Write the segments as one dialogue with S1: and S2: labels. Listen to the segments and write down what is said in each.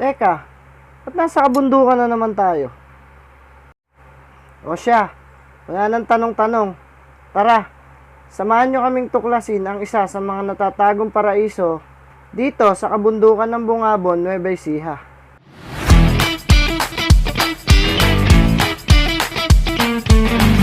S1: Teka, ba't nasa kabundukan na naman tayo? O siya, wala nang tanong-tanong. Tara, samahan nyo kaming tuklasin ang isa sa mga natatagong paraiso dito sa kabundukan ng Bungabon, Nueva Ecija. Sir,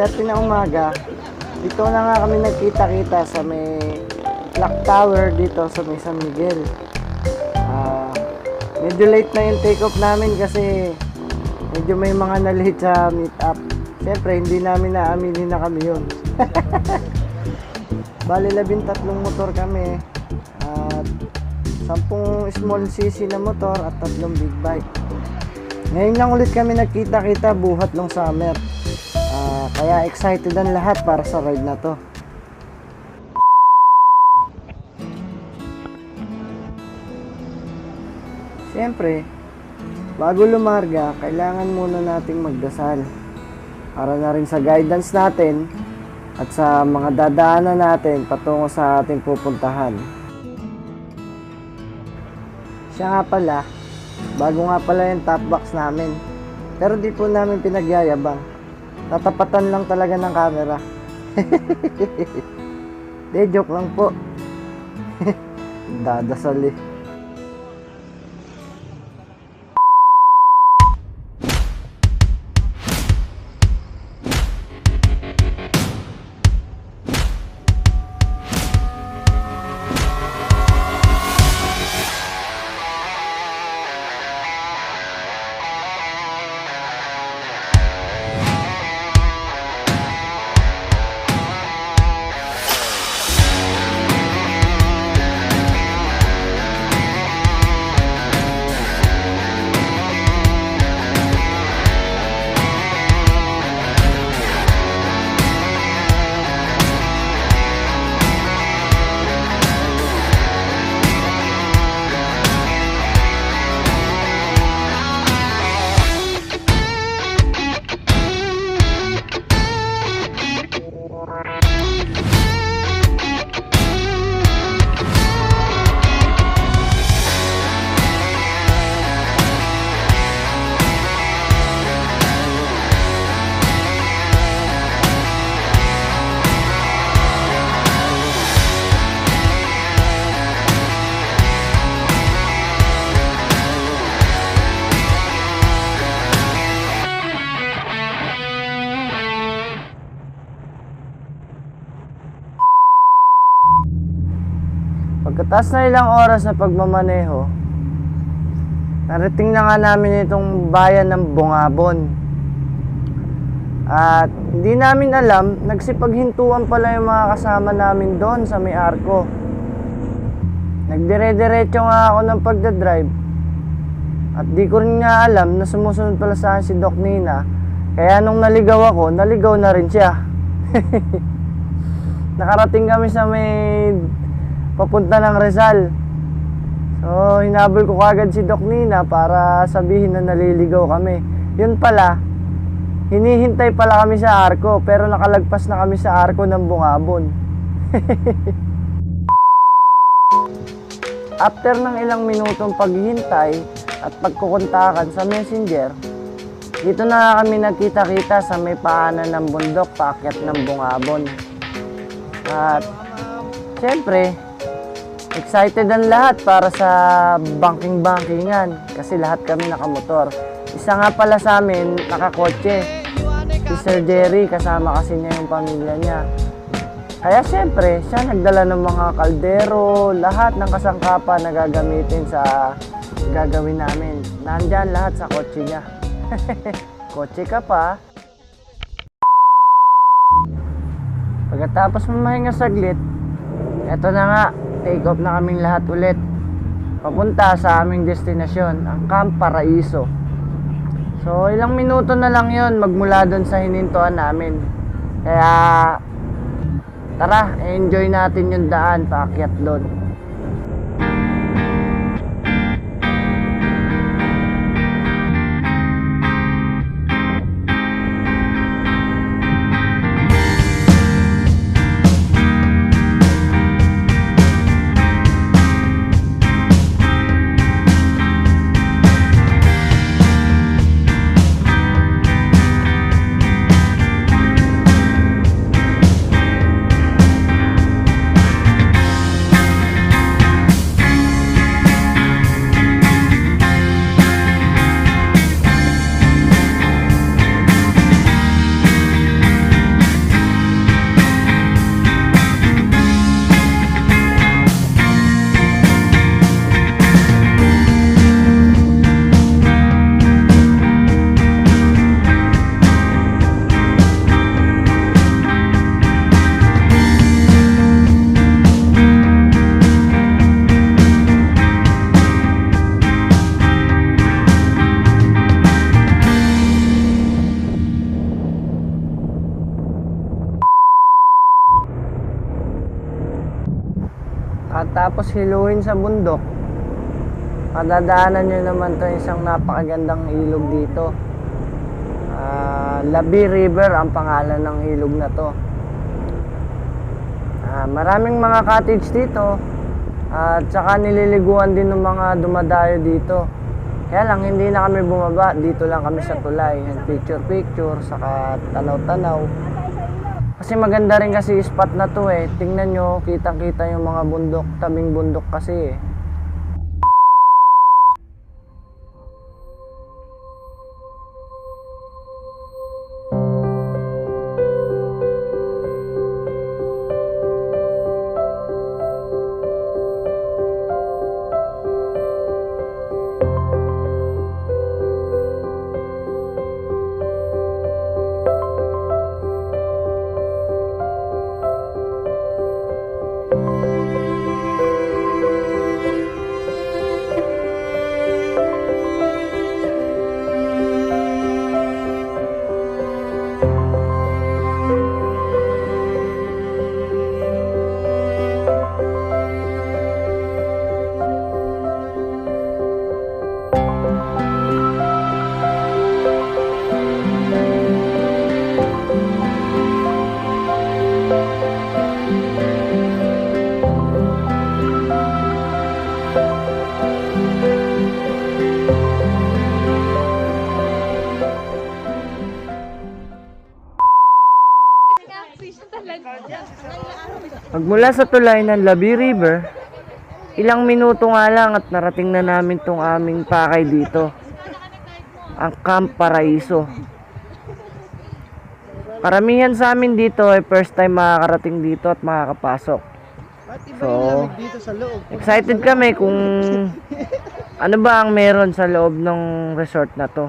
S1: 6.30 na umaga. Dito na nga kami nagkita-kita sa may clock tower dito sa may San Miguel. Ah, medyo late na yung take off namin kasi medyo may mga na-late sa meet up. Siyempre, hindi namin naaminin na kami yun. Bali, labing tatlong motor kami. At sampung small cc na motor at tatlong big bike. Ngayon lang ulit kami nagkita-kita buhat ng summer. Kaya excited ang lahat para sa ride na to. Siyempre, bago lumarga, kailangan muna nating magdasal. Para na rin sa guidance natin at sa mga dadaanan natin patungo sa ating pupuntahan. Siya nga pala, bago nga pala yung top box namin. Pero di po namin pinagyayabang. Tatapatan lang talaga ng camera. De, joke lang po. Dadasal eh. Pagkatas na ilang oras na pagmamaneho, narating na nga namin itong bayan ng Bungabon. At hindi namin alam, nagsipaghintuan pala yung mga kasama namin doon sa may arko. Nagdire-diretso nga ako ng pagdadrive. At di ko rin nga alam na sumusunod pala sa akin si Doc Nina. Kaya nung naligaw ako, naligaw na rin siya. Nakarating kami sa may papunta ng Rizal. So, hinabol ko kagad si Doc Nina para sabihin na naliligaw kami. Yun pala, hinihintay pala kami sa arko pero nakalagpas na kami sa arko ng Bungabon. After ng ilang minutong paghihintay at pagkukuntakan sa messenger, dito na kami nagkita-kita sa may paanan ng bundok paakyat ng Bungabon. At syempre, excited ang lahat para sa banking-bankingan kasi lahat kami nakamotor. Isa nga pala sa amin, nakakotse. Si Sir Jerry, kasama kasi niya yung pamilya niya. Kaya syempre, siya nagdala ng mga kaldero, lahat ng kasangkapan na gagamitin sa gagawin namin. Nandyan lahat sa kotse niya. kotse ka pa. Pagkatapos mamahinga saglit, eto na nga, take off na kaming lahat ulit. Papunta sa aming destinasyon, ang Camp Paraiso. So, ilang minuto na lang yon magmula doon sa hinintuan namin. Kaya, Tara, enjoy natin yung daan paakyat doon. At tapos hiluin sa bundok, madadaanan nyo naman to isang napakagandang ilog dito. Ah, Labi River ang pangalan ng ilog na to. Ah, maraming mga cottage dito at saka nililiguan din ng mga dumadayo dito. Kaya lang hindi na kami bumaba, dito lang kami sa tulay. Picture picture, saka tanaw-tanaw. Kasi maganda rin kasi spot na to eh. Tingnan nyo, kitang-kita yung mga bundok, tabing bundok kasi eh. Pagmula sa tulay ng Labi River, ilang minuto nga lang at narating na namin tong aming pakay dito. Ang Camp Paraiso. Karamihan sa amin dito ay first time makakarating dito at makakapasok. So, excited kami kung ano ba ang meron sa loob ng resort na to.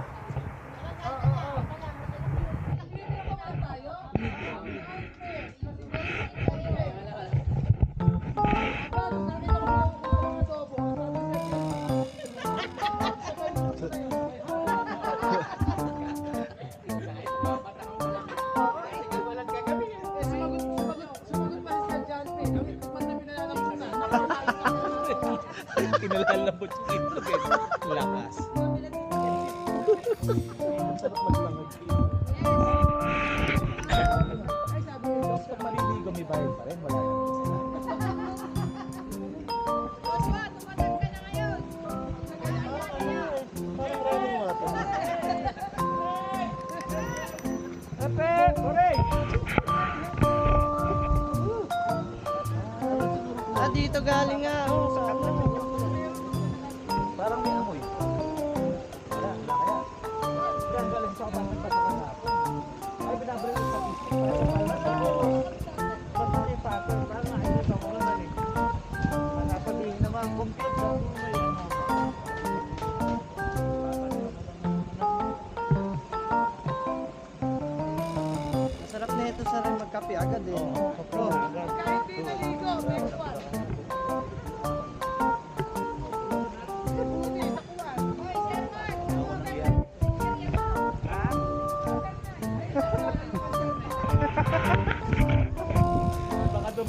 S2: galinha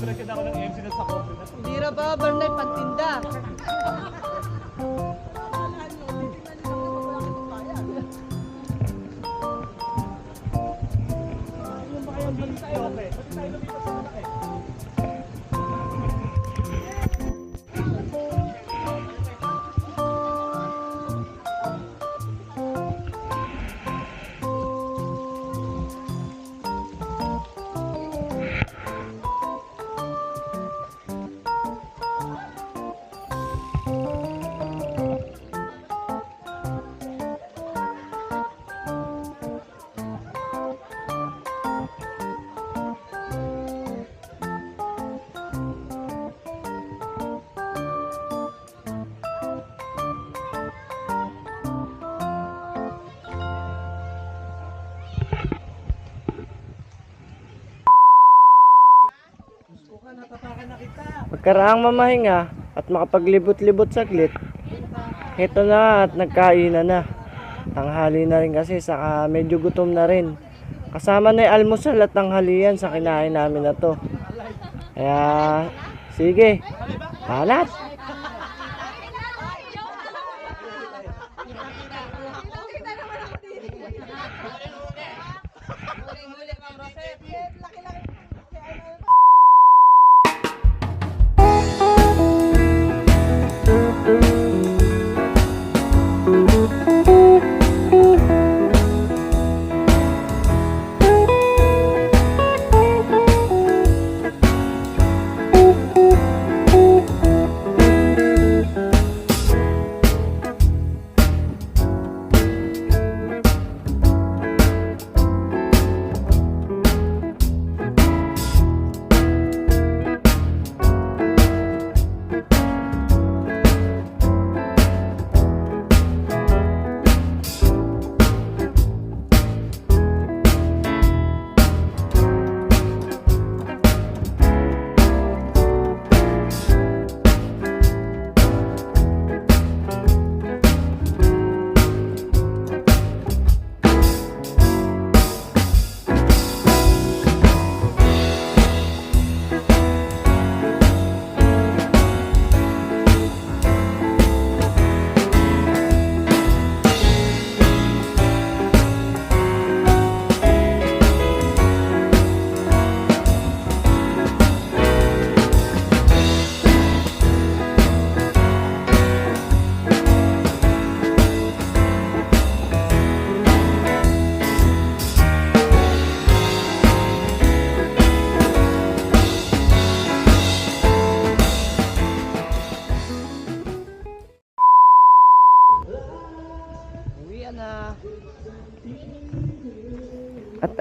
S3: Nung pinagkita ko ng MC na sa coffee.
S2: Hindi na ba, Barnay, pantinda?
S3: Kita.
S1: Pagkaraang mamahinga at makapaglibot-libot saglit, ito na at nagkainan na. Tanghali na rin kasi saka medyo gutom na rin. Kasama na yung almusal at tanghalian sa kinain namin na to. Kaya, sige, halat!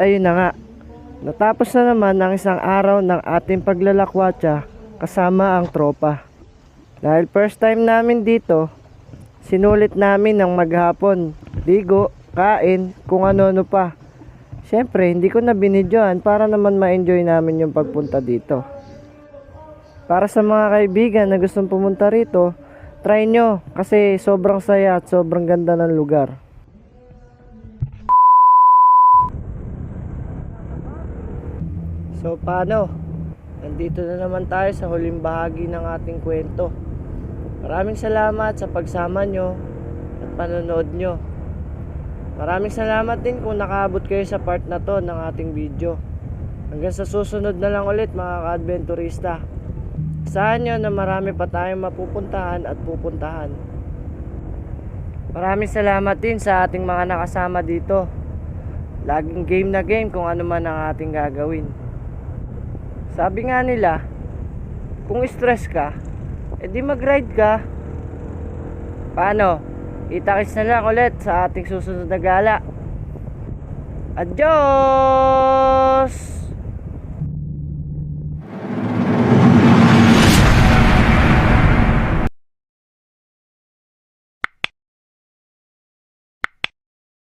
S1: Ayun na nga, natapos na naman ang isang araw ng ating paglalakwatsa kasama ang tropa. Dahil first time namin dito, sinulit namin ng maghapon, ligo, kain, kung ano-ano pa. Siyempre, hindi ko na binidyoan para naman ma-enjoy namin yung pagpunta dito. Para sa mga kaibigan na gustong pumunta rito, try nyo kasi sobrang saya at sobrang ganda ng lugar. So paano? Nandito na naman tayo sa huling bahagi ng ating kwento. Maraming salamat sa pagsama nyo at panonood nyo. Maraming salamat din kung nakaabot kayo sa part na to ng ating video. Hanggang sa susunod na lang ulit mga ka-adventurista. Saan nyo na marami pa tayong mapupuntahan at pupuntahan. Maraming salamat din sa ating mga nakasama dito. Laging game na game kung ano man ang ating gagawin. Sabi nga nila, kung stress ka, edi mag-ride ka. Paano? Itakis na lang ulit sa ating susunod na gala. Adios!